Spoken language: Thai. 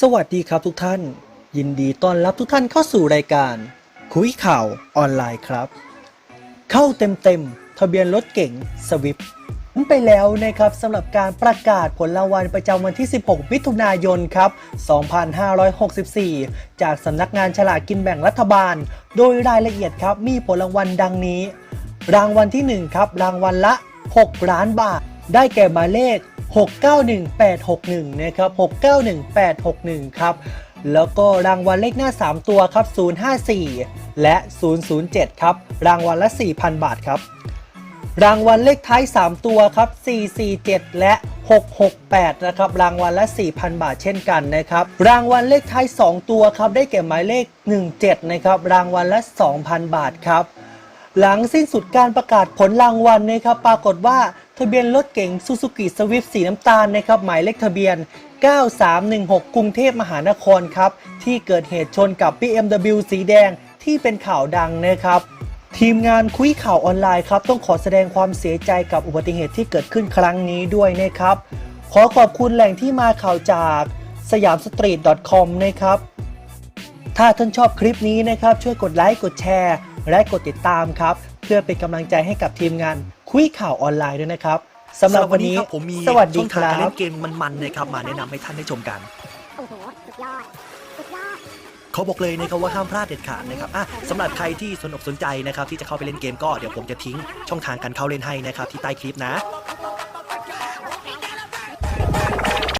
สวัสดีครับทุกท่าน ยินดีต้อนรับทุกท่านเข้าสู่รายการ คุยข่าวออนไลน์ครับ เข้าเต็มๆ ทะเบียนรถเก๋งสวิฟไปแล้วนะครับสำหรับการประกาศผลรางวัลประจำวันที่ 16 มิถุนายนครับ 2564 จากสำนักงานฉลากกินแบ่งรัฐบาล โดยรายละเอียดครับมีผลรางวัลดังนี้ รางวัลที่ 1 ครับ รางวัลละ 6 ล้านบาท ได้แก่หมายเลข 691861 นะครับ 691861 ครับ แล้วก็รางวัลเลขหน้า 3 ตัวครับ 054 และ 007 ครับ รางวัลละ 4,000 บาทครับ รางวัลเลขท้าย 3 ตัวครับ 447 และ 668 นะครับ รางวัลละ 4,000 บาทเช่นกันนะครับ รางวัลเลขท้าย 2 ตัวครับ ได้แก่หมายเลข 17 นะครับ รางวัลละ 2,000 บาทครับ หลังสิ้นสุดการประกาศผลรางวัลนะครับ ปรากฏว่า ทะเบียนรถเก๋งซูซูกิสวิฟสีน้ำตาลนะครับหมายเลขทะเบียน 9316 กรุงเทพมหานครครับ ที่เกิดเหตุชนกับ BMW สีแดงที่เป็นข่าวดังนะครับ ทีมงานคุยข่าวออนไลน์ครับ ต้องขอแสดงความเสียใจกับอุบัติเหตุที่เกิดขึ้นครั้งนี้ด้วยนะครับ ขอขอบคุณแหล่งที่มาข่าวจากสยามสตรีท .com นะครับ ถ้าท่านชอบคลิปนี้นะครับ ช่วยกดไลค์กดแชร์ และกดติดตามครับ เพื่อเป็นกำลังใจให้กับทีมงาน คุยข่าวออนไลน์ด้วยนะครับสำหรับวันนี้ครับผมมีสวัสดีช่องคทางรัการเล่บนเกมมันๆนะครับมาแนะนำให้ท่านได้ชมกัน โอ้โหสุดยอดสุดยอด เขาบอกเลยนะครับว่าห้ามพลาดเด็ดขาดนะครับอะสำหรับใครที่สนอกสนใจนะครับที่จะเข้าไปเล่นเกมก็เดี๋ยวผมจะทิ้งช่องทางการเข้าเล่นให้นะครับที่ใต้คลิปนะโ